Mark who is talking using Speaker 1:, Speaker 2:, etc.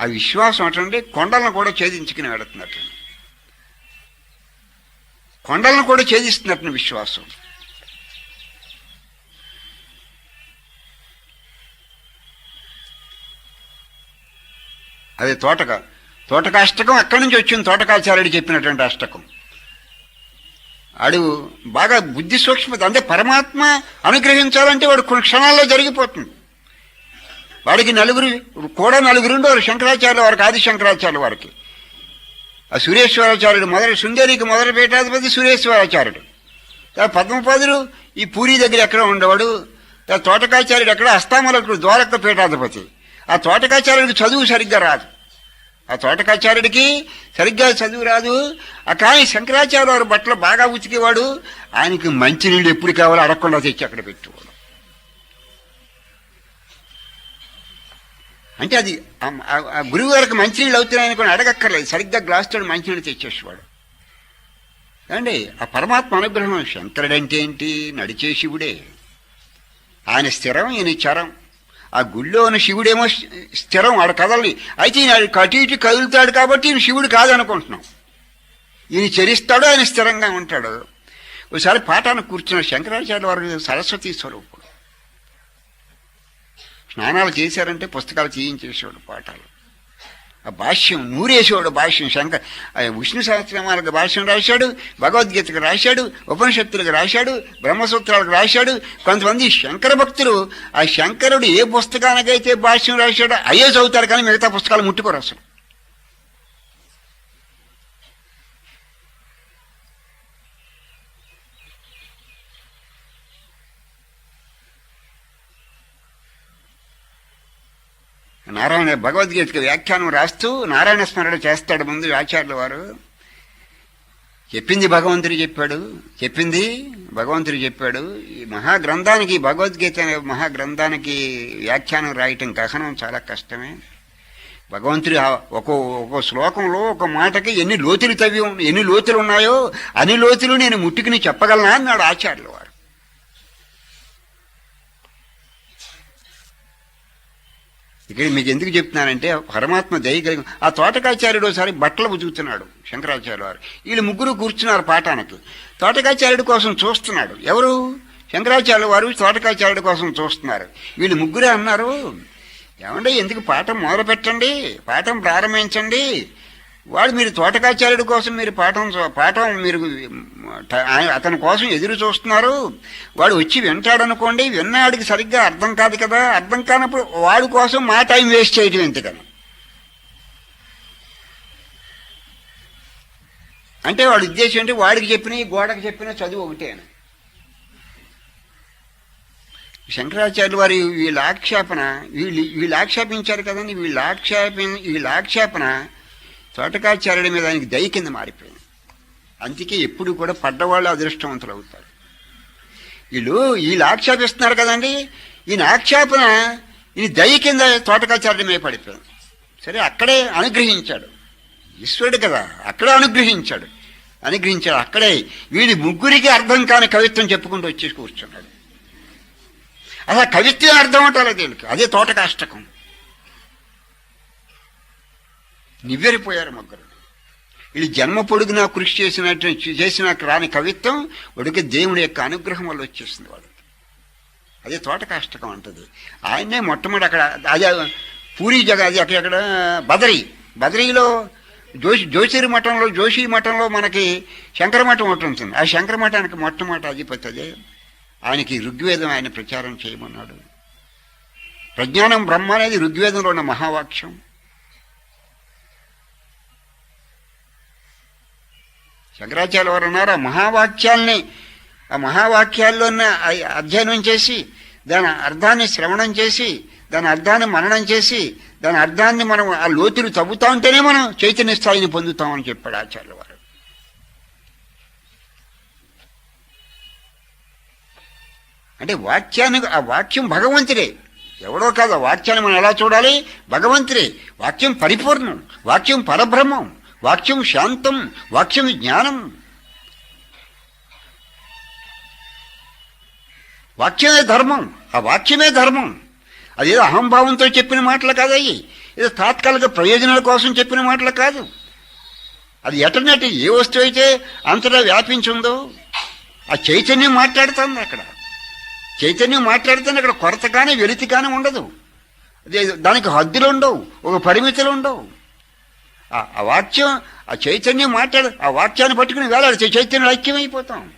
Speaker 1: ఆ విశ్వాసం అటండి కొండలను కూడా ఛేదించుకుని వెళుతున్నట్టు. కొండలను కూడా ఛేదిస్తున్నట్టు విశ్వాసం. అది తోటక. తోటక అష్టకం అక్కడి నుంచి వచ్చింది? తోటకాచార్యుడు చెప్పినటువంటి అష్టకం. ఆడు బాగా బుద్ధి సూక్ష్మత అంటే పరమాత్మ అనుగ్రహించాలంటే వాడు కొన్ని క్షణాల్లో జరిగిపోతుంది. వాడికి నలుగురు కూడా నలుగురు ఉండేవారు శంకరాచార్యుల వారికి ఆది శంకరాచార్యుల వారికి. ఆ సురేశ్వరాచార్యుడు మొదటి శృంగేరికి మొదటి పీఠాధిపతి సురేశ్వరాచార్యుడు. ఆ పద్మపాదులు ఈ పూరి దగ్గర ఎక్కడ ఉండేవాడు. తోటకాచార్యుడు ఎక్కడ అస్తామలకుడు ద్వారక పీఠాధిపతి. ఆ తోటకాచార్యుడికి చదువు సరిగ్గా రాదు. ఆ తోటకాచార్యుడికి సరిగ్గా చదువు రాదు. ఆ కానీ శంకరాచార్య వారు బట్టలు బాగా ఉతికేవాడు. ఆయనకి మంచినీళ్ళు ఎప్పుడు కావాలో అడగకుండా తెచ్చి అక్కడ పెట్టేవాడు. అంటే అది ఆ- గురువు గారికి మంచినీళ్ళు అవుతున్నాయని కూడా అడగక్కర్లేదు. సరిగ్గా గ్లాస్ తోడు మంచినీళ్ళు తెచ్చేసేవాడు. ఏమండి? ఆ పరమాత్మ అనుగ్రహం శంకరుడంటే ఏంటి? నడిచే శివుడే. ఆయన స్థిరం ఈయన చరం. ఆ గుళ్ళో ఉన్న శివుడేమో స్థిరం ఆడ కదలి అయితే ఈయన కటు ఇటు కదులుతాడు కాబట్టి ఈయన శివుడు కాదనుకుంటున్నాం. ఈయన చరిస్తాడు ఆయన స్థిరంగా ఉంటాడు. ఒకసారి పాఠాన్ని కూర్చున్న శంకరాచార్య వారు సరస్వతి స్వరూపుడు. స్నానాలు చేశారంటే పుస్తకాలు చేయించేసేవాడు పాఠాలు. ఆ భాష్యం నూరేసేవాడు భాష్యం శంకర్ ఆ విష్ణు సహస్రనామాలకు భాష్యం రాశాడు భగవద్గీతకు రాశాడు ఉపనిషత్తులకు రాశాడు బ్రహ్మసూత్రాలకు రాశాడు. కొంతమంది శంకర భక్తులు ఆ శంకరుడు ఏ పుస్తకానికైతే భాష్యం రాశాడో అయ్యే చదువుతారు కానీ మిగతా పుస్తకాలు ముట్టుకోరు అసలు. నారాయణ భగవద్గీతకి వ్యాఖ్యానం రాస్తూ నారాయణ స్మరణ చేస్తాడు ముందు ఆచార్యుల వారు. చెప్పింది భగవంతుడు చెప్పాడు. చెప్పింది భగవంతుడు చెప్పాడు. ఈ మహాగ్రంథానికి భగవద్గీత అనే మహాగ్రంథానికి వ్యాఖ్యానం రాయటం కథనం చాలా కష్టమే. భగవంతుడు ఒక్కో ఒక్కో శ్లోకంలో ఒక మాటకి ఎన్ని లోతులు తవ్వి ఎన్ని లోతులు ఉన్నాయో అన్ని లోతులు నేను ముట్టుకుని చెప్పగలనా అన్నాడు ఆచార్యుల వారు. ఇక్కడ మీకు ఎందుకు చెప్తున్నానంటే పరమాత్మ దయ కలిగి ఆ తోటకాచార్యుడు ఒకసారి బట్టలు ఉతుకుతున్నాడు శంకరాచార్య వారు. వీళ్ళు ముగ్గురు కూర్చున్నారు పాఠానికి. తోటకాచార్యుడి కోసం చూస్తున్నాడు. ఎవరు? శంకరాచార్య వారు తోటకాచార్యుడి కోసం చూస్తున్నారు. వీళ్ళు ముగ్గురే అన్నారు ఏమండీ ఎందుకు పాఠం మొదలు పెట్టండి పాఠం ప్రారంభించండి. వాడు మీరు తోటకాచార్యుడి కోసం మీరు పాఠం చూ- పాఠం మీరు అతని కోసం ఎదురు చూస్తున్నారు. వాడు వచ్చి వింటాడనుకోండి విన్నాడికి సరిగ్గా అర్థం కాదు కదా. అర్థం కానప్పుడు వాడి కోసం మా టైం వేస్ట్ చేయటం ఎందుకని? అంటే వాడి ఉద్దేశం అంటే వాడికి చెప్పిన ఈ గోడకి చెప్పిన చదువు ఒకటే అని. శంకరాచార్యులు వారి వీళ్ళ ఆక్షేపణ వీళ్ళు వీళ్ళు ఆక్షేపించారు కదండి వీళ్ళ ఆక్షేప వీళ్ళ ఆక్షేపణ తోటకాచార్యుడి మీద ఆయనకి దయ కింద మారిపోయింది. అందుకే ఎప్పుడు కూడా పడ్డవాళ్ళు అదృష్టవంతులు అవుతారు వీళ్ళు వీళ్ళు ఆక్షేపిస్తున్నారు కదండి. ఈయన ఆక్షేపణ ఈ దయ కింద తోటకాచార్యుడి మీద పడిపోయింది. సరే అక్కడే అనుగ్రహించాడు. ఈశ్వరుడు కదా అక్కడే అనుగ్రహించాడు. అనుగ్రహించాడు అక్కడే వీడి ముగ్గురికి అర్థం కాని కవిత్వం చెప్పుకుంటూ వచ్చేసి కూర్చున్నాడు. అసలు కవిత్వం అర్థం ఉంటారు వీళ్ళకి అదే తోటకాష్టకం. నివ్వెరిపోయారు ముగ్గురు. వీళ్ళు జన్మ పొడుగునా కృషి చేసినట్టు చేసిన రాని కవిత్వం ఉడికి దేవుడి యొక్క అనుగ్రహం వల్ల వచ్చేసింది వాడికి అదే తోటకాష్టకం అంటది. ఆయన్నే మొట్టమొదటి అక్కడ అదే పూరి జగ అది అక్కడ బదరి. బదరీలో జోషి జోషిరి మఠంలో జోషి మఠంలో మనకి శంకరమఠం ఒకటి ఉంటుంది. ఆ శంకర మఠానికి మొట్టమొదటి అధిపతి అదే. ఆయనకి ఋగ్వేదం ఆయన ప్రచారం చేయమన్నాడు. ప్రజ్ఞానం బ్రహ్మ అనేది ఋగ్వేదంలో ఉన్న మహావాక్యం. శంకరాచార్య వారు ఉన్నారు ఆ మహావాక్యాల్ని ఆ మహావాక్యాల్లోనే అధ్యయనం చేసి దాని అర్థాన్ని శ్రవణం చేసి దాని అర్థాన్ని మననం చేసి దాని అర్థాన్ని మనం ఆ లోతులు తవ్వుతా ఉంటేనే మనం చైతన్య స్థాయిని పొందుతామని చెప్పాడు ఆచార్య వారు. అంటే వాక్యాన్ని ఆ వాక్యం భగవంతుడే. ఎవడో కాదు వాక్యాన్ని మనం ఎలా చూడాలి? భగవంతుడే. వాక్యం పరిపూర్ణం. వాక్యం పరబ్రహ్మం. వాక్యం శాంతం వాక్యం జ్ఞానం. వాక్యమే ధర్మం ఆ వాక్యమే ధర్మం. అదేదో అహంభావంతో చెప్పిన మాటలు కాదయ్యి ఇది తాత్కాలిక ప్రయోజనాల కోసం చెప్పిన మాటలు కాదు. అది ఎటనటి ఏ వస్తువు అయితే అంతటా వ్యాపించిందో ఆ చైతన్యం మాట్లాడుతుంది అక్కడ. చైతన్యం మాట్లాడుతుంది అక్కడ కొరత కానీ వెలితి కానీ ఉండదు. అదే దానికి హద్దులు ఉండవు ఒక పరిమితులు ఉండవు. ఆ వాక్యం ఆ చైతన్యం మాట్లాడు ఆ వాక్యాన్ని పట్టుకుని వేలాడు చైతన్యం ఐక్యమైపోతాం.